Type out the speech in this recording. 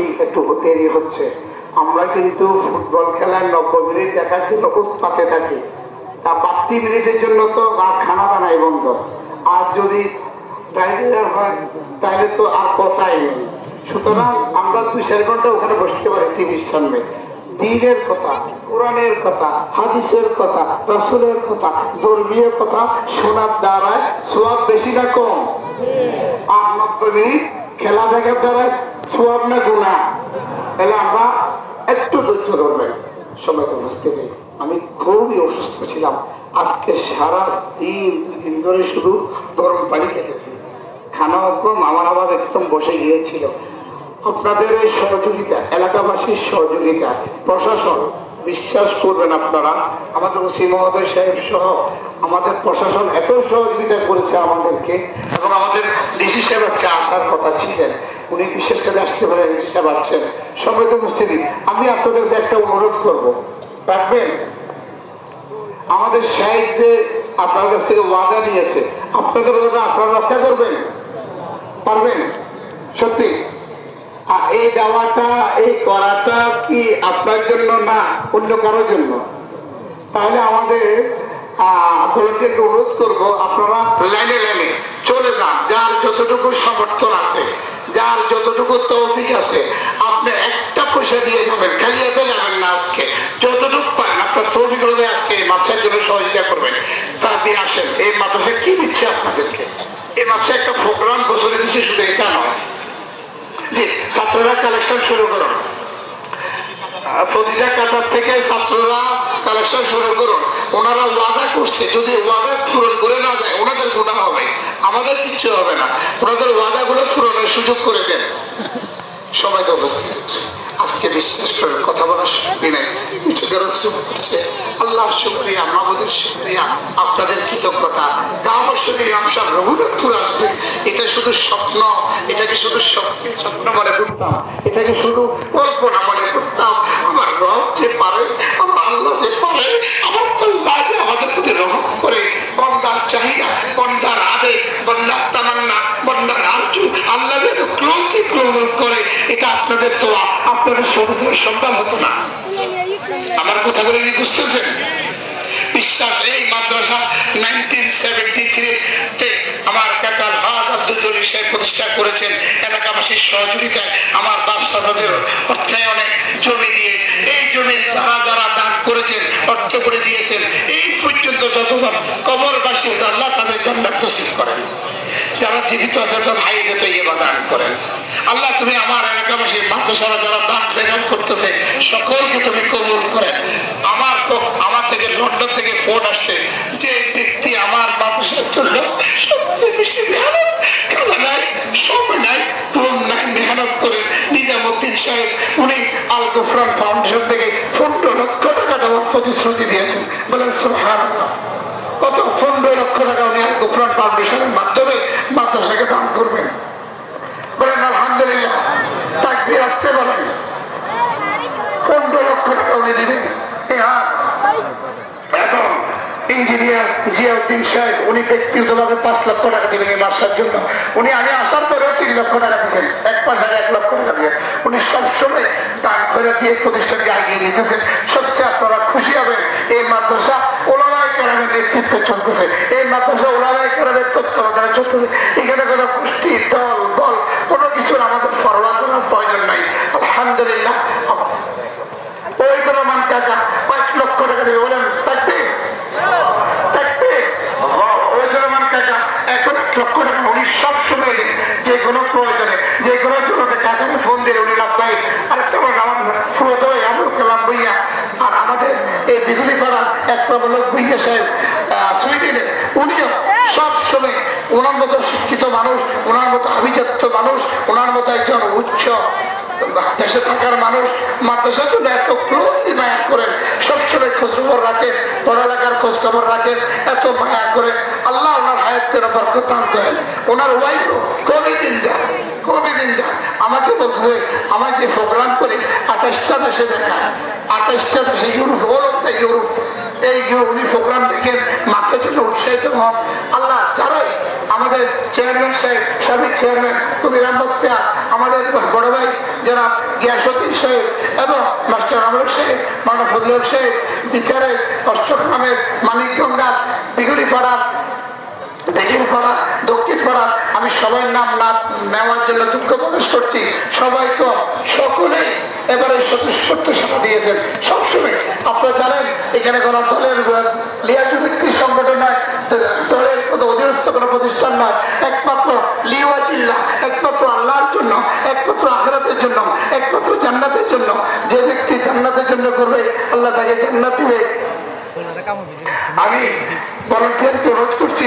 একটু দেরি হচ্ছে। আমরা কিন্তু ফুটবল খেলার নব্বই মিনিট দেখার জন্য উৎপাতে থাকি। তা বাড়তি মিনিটের জন্য তো খানা দানাই বন্ধ। আর যদি ড্রাইভার হয়, তাহলে তো আর কথাই নেই। সুতরাং আমরা দুই চার ঘণ্টা ওখানে বসতে পারি টিভির সামনে। দিনের কথা, কোরআনের কথা, হাদিসের কথা, রসুলের কথা, ধর্মীয় কথা শোনার দ্বারা সোয়াব বেশি না কম। আর নব্বই মিনিট খেলা দেখার দ্বারা সোয়াব না গুণা তাহলে আমরা একটু ধৈর্য ধরবেন সময় তো বুঝতে পেরে আমি খুবই অসুস্থ ছিলাম। আজকে সারা দিন, দুই দিন ধরে শুধু গরম পানি খেতেছি। খানাও কম আমার আবার একদম বসে গিয়েছিল। আপনাদের এই সহযোগিতা, এলাকাবাসীর সহযোগিতা, প্রশাসন, বিশ্বাস করবেন আপনারা। আমাদের ওসি মহোদয় সাহেব সহ আমাদের প্রশাসন এত সহযোগিতা করেছে আমাদেরকে এবং আমাদের ডিসি সাহেব আজকে আসার কথা ছিলেন। উনি বিশেষ করে আসতে পারেন ডিসি সাহেব আসছেন। সবাই তো উপস্থিতি, আমি আপনাদের একটা অনুরোধ করব। রাখবেন? আমাদের সাহেব যে আপনার কাছ থেকে ওয়াদা নিয়েছে, আপনাদের ওয়াদা আপনারা রক্ষা করবেন? পারবেন? সত্যি? আর এই দেওয়াটা, এই করাটা কি আপনার জন্য না অন্য কারোর জন্য? তাহলে আমাদের আপনাদেরকে অনুরোধ করব, আপনারা লাইনে লাইনে চলে যান, যার যতটুকু সমর্থন আছে, যার যতটুকু তৌফিক আছে, আপনি একটা পয়সা দিয়ে যাবেন এসে যাবেন না আজকে। যতটুকু পান আপনার তৌফিক অনুযায়ী আজকে এই মাছের জন্য সহযোগিতা করবেন। তা আপনি আসেন, এই মাদ্রাসা কি দিচ্ছে আপনাদেরকে? এই মাসে একটা প্রোগ্রাম বছরে দিচ্ছে শুধু এটা নয়। জি, ছাত্ররা কালেকশন শুরু করুন। প্রতিটা কাতার থেকে ছাত্ররা কালেকশন শুরু করুন। ওনারা ওয়াদা করছে, যদি ওয়াদা পূরণ করে না যায়, ওনাদের গুণা হবে। আমাদের কিছু হবে না। ওনাদের ওয়াদাগুলো পূরণের সুযোগ করে দেন। সময় তো উপস্থিত। আজকে বিশ্বাস করেন, কথা বলার শক্তি নেই। চোখের চুপ করছে আল্লাহ শুক্রিয়া, মাহমুদের শুক্রিয়া, আপনাদের কৃতজ্ঞতা। গাঁও শুধু আমসার রঘুনাথপুর আসবে। এটা শুধু স্বপ্ন এটাকে শুধু স্বপ্ন স্বপ্ন মনে করতাম এটাকে শুধু কল্পনা মনে করতাম আমার রব যে পারে আমার আল্লাহ যে পারে আমার কল্যাণ আমাদের প্রতি রহম করে, বন্দার চাহিদা, বন্দার আবেগ, বন্দার তামান্না, বন্দার আরজু, আল্লাহ যেন ক্লোজলি গ্রহণ করে, এটা আপনাদের তো আপনাদের সমুদ্র সম্ভব হতো না। আমার কথা বলে বুঝতেছেন? বিশ্বাস, এই মাদ্রাসা নাইনটিন সেভেন্টি হাজ আব্দুল সাহেব প্রতিষ্ঠা করেছেন। এলাকাবাসীর সহযোগিতায় আমার বাদশাদের অর্থায়নে জমি দিয়ে, এই জমি যারা যারা দান করেছেন, অর্থ করে দিয়েছেন, এই পর্যন্ত যতজন কবরবাসী আল্লাহ তাদের জান্নাত করেন। যারা জীবিত আছে, তাদের হাইতে তৈবা দান করেন। আল্লাহ তুমি আমার এলাকাবাসী, মাদ্রাসারা যারা দান প্রেরণ করতেছে, সকলকে তুমি কবুল করেন। আমার তো, আমার থেকে লন্ডন থেকে ফোন আসছে, যে ব্যক্তি আমার মাদ্রাসার জন্য সবচেয়ে বেশি মেহনত করে নিজামুদ্দিন সাহেব উনি আল গুফরান ফাউন্ডেশন থেকে পনেরো লক্ষ টাকা দেওয়ার প্রতিশ্রুতি দিয়েছেন। বলেন, সুবহানাল্লাহ। কত? পনেরো লক্ষ টাকা উনি আল গুফরান ফাউন্ডেশনের মাধ্যমে মাদ্রাসাকে দান করবেন। বলেন, আলহামদুলিল্লাহ। তাকবির আসতে বলেন। পনেরো লক্ষ টাকা উনি দিবেন। এ হ্যাঁ ইঞ্জিনিয়ার জিয়াউদ্দিন সাহেব উনি ব্যক্তিগতভাবে পাঁচ লক্ষ টাকা দিবেন এই মাসার জন্য। উনি আমি আসার পরেও তিন লক্ষ টাকা দিয়েছেন। এক পাঁচ হাজার এক লক্ষ টাকা দিয়ে উনি সবসময় দান করে দিয়ে প্রতিষ্ঠানকে আগিয়ে নিতেছেন। সবচেয়ে আপনারা খুশি হবেন, এই মাদ্রাসা ওলামায় কেরামের নেতৃত্বে চলতেছে। এই মাদ্রাসা ওলামায় কেরামের তত্ত্বাবধানে চলতেছে। এখানে কোনো পুষ্টি দল বল কোনো কিছুর আমাদের ফরওয়ার করার প্রয়োজন নাই আলহামদুলিল্লাহ ওই তো রহমান কাকা পাঁচ লক্ষ টাকা দেবে বলেন থাকবে থাকবে ওই তো রহমান কাকা এখন এক লক্ষ টাকা উনি সব সময় দেন যে কোনো প্রয়োজনে যে কোনো জরুরতে কাকাকে ফোন দিলে উনি লাভ পাই আরেকটা আমার আমার ফুরত আবুল কালাম বইয়া আর আমাদের এই বিগুলি পাড়ার এক আহ, সুইডেনের। ওনার মতো শিক্ষিত মানুষ ওনার মতো আভিজাত্য মানুষ ওনার মতো একজন উচ্চ দেশে থাকার মানুষ এত মায়া করেন সবসময় খোঁজ খবর রাখেন পড়ালেখার খোঁজ খবর রাখেন এত মায়া করেন। আল্লাহ ওনার হায়াতের বরকত দান করেন। ওনার ওয়াইফ কবে দিন দেন কবে আমাকে বলতে প্রোগ্রাম করে আঠাশটা দেশে দেখা আঠাশটা দেশে ইউরোপ ইউরোপ এই যে উনি প্রোগ্রাম দেখেন মাছের জন্য উৎসাহিত হন। আল্লাহ যারাই আমাদের চেয়ারম্যান সাহেব, সাবেক চেয়ারম্যান আমাদের বড় ভাই যারা গিয়াসুদ্দিন সাহেব এবং মাস্টার সাহেব সাহেব বিকারের অষ্টগ্রামের দিঘির পাড়া, দক্ষিণ পাড়া আমি সবার নাম না নেওয়ার জন্য দুঃখ প্রকাশ করছি। সবাইকে সকলেই এবারে স্বতঃস্ফূর্ত সাথে দিয়েছেন। এখানে কোনো দলের লিয়াজু ব্যক্তি সংগঠন নয় দলের কোনো অধীনস্থ কোনো প্রতিষ্ঠান নয়। একমাত্র লিওয়া চিল্লা একমাত্র আল্লাহর জন্য একমাত্র আখরাতের জন্য একমাত্র জান্নাতের জন্য। যে ব্যক্তি জান্নাতের জন্য করবে আল্লাহ তাকে জান্নাত দিবে। আমি ভলান্টিয়ারকে অনুরোধ করছি